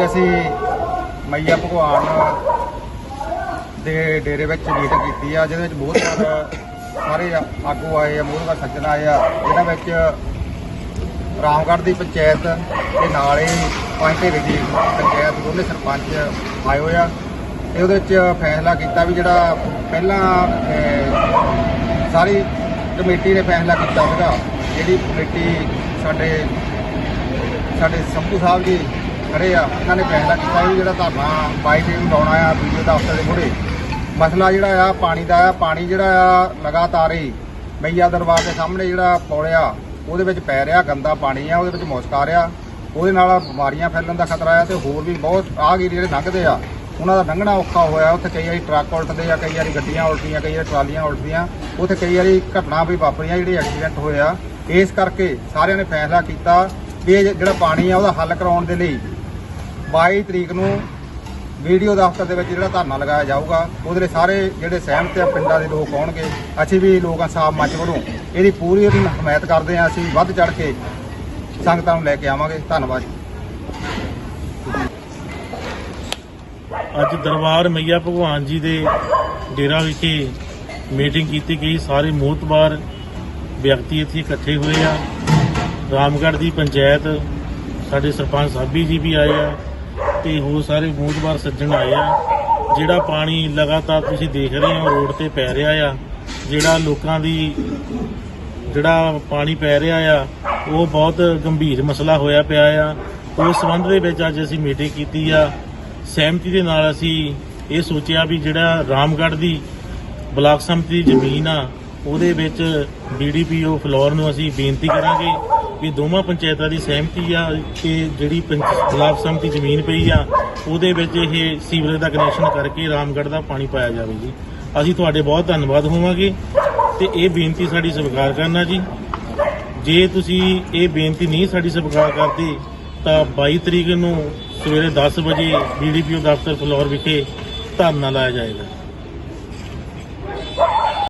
ਅੱਜ ਅਸੀਂ ਮਈਆ ਭਗਵਾਨ ਦੇ ਡੇਰੇ ਵਿੱਚ ਮੀਟਿੰਗ ਕੀਤੀ ਆ, ਜਿਹਦੇ ਵਿੱਚ ਬਹੁਤ ਜ਼ਿਆਦਾ ਸਾਰੇ ਆਗੂ ਆਏ ਆ, ਬਹੁਤ ਸਾਰੇ ਸੱਜਣ ਆਏ ਆ। ਜਿਹਨਾਂ ਵਿੱਚ ਰਾਮਗੜ੍ਹ ਦੀ ਪੰਚਾਇਤ ਦੇ ਨਾਲ ਹੀ ਪੰਜ ਦੀ ਪੰਚਾਇਤ, ਦੋਨੇ ਸਰਪੰਚ ਆਏ ਹੋਏ ਆ। ਤੇ ਉਹਦੇ ਵਿੱਚ ਫੈਸਲਾ ਕੀਤਾ ਵੀ ਜਿਹੜਾ ਪਹਿਲਾਂ ਸਾਰੀ ਕਮੇਟੀ ਨੇ ਫੈਸਲਾ ਕੀਤਾ ਸੀਗਾ, ਜਿਹੜੀ ਕਮੇਟੀ ਸਾਡੇ ਸਾਡੇ ਸੰਭੂ ਸਾਹਿਬ ਜੀ ਖੜੇ ਆ, ਉਹਨਾਂ ਨੇ ਫੈਸਲਾ ਕੀਤਾ ਵੀ ਜਿਹੜਾ ਧਰਨਾ 22 ਤਰੀਕ ਲਾਉਣਾ ਆ ਵੀਡੀਓ ਦਾ ਅਫਸਰ ਦੇ ਮੁੜੇ ਮਸਲਾ ਜਿਹੜਾ ਆ, ਪਾਣੀ ਦਾ ਆ, ਪਾਣੀ ਜਿਹੜਾ ਆ, ਲਗਾਤਾਰ ਹੀ ਮਈਆ ਦਰਬਾਰ ਦੇ ਸਾਹਮਣੇ ਜਿਹੜਾ ਪੌੜਿਆ, ਉਹਦੇ ਵਿੱਚ ਪੈ ਰਿਹਾ, ਗੰਦਾ ਪਾਣੀ ਆ, ਉਹਦੇ ਵਿੱਚ ਮੁਸ਼ਕ ਆ ਰਿਹਾ। ਉਹਦੇ ਨਾਲ ਬਿਮਾਰੀਆਂ ਫੈਲਣ ਦਾ ਖਤਰਾ ਆ ਤੇ ਹੋਰ ਵੀ ਬਹੁਤ ਰਾਹਗੀਰ ਜਿਹੜੇ ਲੰਘਦੇ ਆ, ਉਹਨਾਂ ਦਾ ਲੰਘਣਾ ਔਖਾ ਹੋਇਆ। ਉੱਥੇ ਕਈ ਵਾਰੀ ਟਰੱਕ ਉਲਟਦੇ ਆ, ਕਈ ਵਾਰੀ ਗੱਡੀਆਂ ਉਲਟਦੀਆਂ ਕਈ ਵਾਰੀ ਟਰਾਲੀਆਂ ਉਲਟਦੀਆਂ ਉੱਥੇ ਕਈ ਵਾਰੀ ਘਟਨਾ ਵੀ ਵਾਪਰੀਆਂ, ਜਿਹੜੇ ਐਕਸੀਡੈਂਟ ਹੋਇਆ ਇਸ ਕਰਕੇ ਸਾਰਿਆਂ ਨੇ ਫੈਸਲਾ ਕੀਤਾ ਵੀ ਇਹ ਜਿਹੜਾ ਪਾਣੀ ਆ, ਉਹਦਾ ਹੱਲ ਕਰਾਉਣ ਦੇ ਲਈ 22 ਤਰੀਕ ਨੂੰ ਵੀਡੀਓ ਦਫ਼ਤਰ ਦੇ ਵਿੱਚ ਜਿਹੜਾ ਧਰਨਾ ਲਗਾਇਆ ਜਾਊਗਾ, ਉਹਦੇ ਲਈ ਸਾਰੇ ਜਿਹੜੇ ਸਹਿਮਤ ਆ, ਪਿੰਡਾਂ ਦੇ ਲੋਕ ਆਉਣਗੇ। ਅਸੀਂ ਵੀ ਲੋਕਾਂ ਸਾਹ ਮੰਚ ਵੱਲੋਂ ਇਹਦੀ ਪੂਰੀ ਉਹਦੀ ਹਮਾਇਤ ਕਰਦੇ ਆ, ਅਸੀਂ ਵੱਧ ਚੜ ਕੇ ਸੰਗਤਾਂ ਨੂੰ ਲੈ ਕੇ ਆਵਾਂਗੇ। ਧੰਨਵਾਦ ਜੀ। ਅੱਜ ਦਰਬਾਰ ਮਈਆ ਭਗਵਾਨ ਜੀ ਦੇ ਡੇਰਾ ਵਿਖੇ ਮੀਟਿੰਗ ਕੀਤੀ ਗਈ। ਸਾਰੇ ਮੋਤਬਾਰ ਵਿਅਕਤੀ ਇੱਥੇ ਇਕੱਠੇ ਹੋਏ ਆ। ਰਾਮਗੜ੍ਹ ਦੀ ਪੰਚਾਇਤ, ਸਾਡੇ ਸਰਪੰਚ ਸਾਬੀ ਜੀ ਵੀ ਆਏ ਆ। ਤੇ ਹੋਰ ਸਾਰੇ ਮੋਤਬਾਰ ਸੱਜਣ ਆਏ ਆ। ਜਿਹੜਾ ਪਾਣੀ ਲਗਾਤਾਰ ਤੁਸੀਂ ਦੇਖ ਰਹੇ ਹੋ, ਰੋਡ ਤੇ ਪੈ ਰਿਹਾ ਆ। ਜਿਹੜਾ ਲੋਕਾਂ ਦੀ, ਜਿਹੜਾ ਪਾਣੀ ਪੈ ਰਿਹਾ ਆ, ਉਹ ਬਹੁਤ ਗੰਭੀਰ ਮਸਲਾ ਹੋਇਆ ਪਿਆ ਆ। ਉਸ ਸੰਬੰਧ ਦੇ ਵਿੱਚ ਅੱਜ ਅਸੀਂ ਮੀਟਿੰਗ ਕੀਤੀ ਆ। ਸਹਿਮਤੀ ਦੇ ਨਾਲ ਅਸੀਂ ਇਹ ਸੋਚਿਆ ਵੀ ਜਿਹੜਾ ਰਾਮਗੜ੍ਹ ਦੀ ਬਲਾਕ ਸੰਮਤੀ ਦੀ ਜ਼ਮੀਨ ਆ ਉਹਦੇ ਵਿੱਚ ਬੀਡੀਪੀਓ ਫਲੋਰ ਨੂੰ ਅਸੀਂ ਬੇਨਤੀ ਕਰਾਂਗੇ ਵੀ ਦੋਵਾਂ ਪੰਚਾਇਤਾਂ ਦੀ ਸਹਿਮਤੀ ਆ ਕਿ ਜਿਹੜੀ ਪੰਚ- ਬਲਾਕ ਸੰਮਤੀ ਜ਼ਮੀਨ ਪਈ ਆ, ਉਹਦੇ ਵਿੱਚ ਇਹ ਸੀਵਰੇਜ ਦਾ ਕਨੈਕਸ਼ਨ ਕਰਕੇ ਰਾਮਗੜ੍ਹ ਦਾ ਪਾਣੀ ਪਾਇਆ ਜਾਵੇ ਜੀ। ਅਸੀਂ ਤੁਹਾਡੇ ਬਹੁਤ ਧੰਨਵਾਦ ਹੋਵਾਂਗੇ ਤੇ ਇਹ ਬੇਨਤੀ ਸਾਡੀ ਸਵੀਕਾਰ ਕਰਨਾ ਜੀ। ਜੇ ਤੁਸੀਂ ਇਹ ਬੇਨਤੀ ਨਹੀਂ ਸਾਡੀ ਸਵੀਕਾਰ ਕਰਦੇ, ਤਾਂ 22 ਤਰੀਕ ਨੂੰ ਸਵੇਰੇ 10 ਵਜੇ ਬੀਡੀਪੀਓ ਦਫ਼ਤਰ ਫਲੋਰ ਵਿਖੇ ਧਰਨਾ ਲਾਇਆ ਜਾਏਗਾ।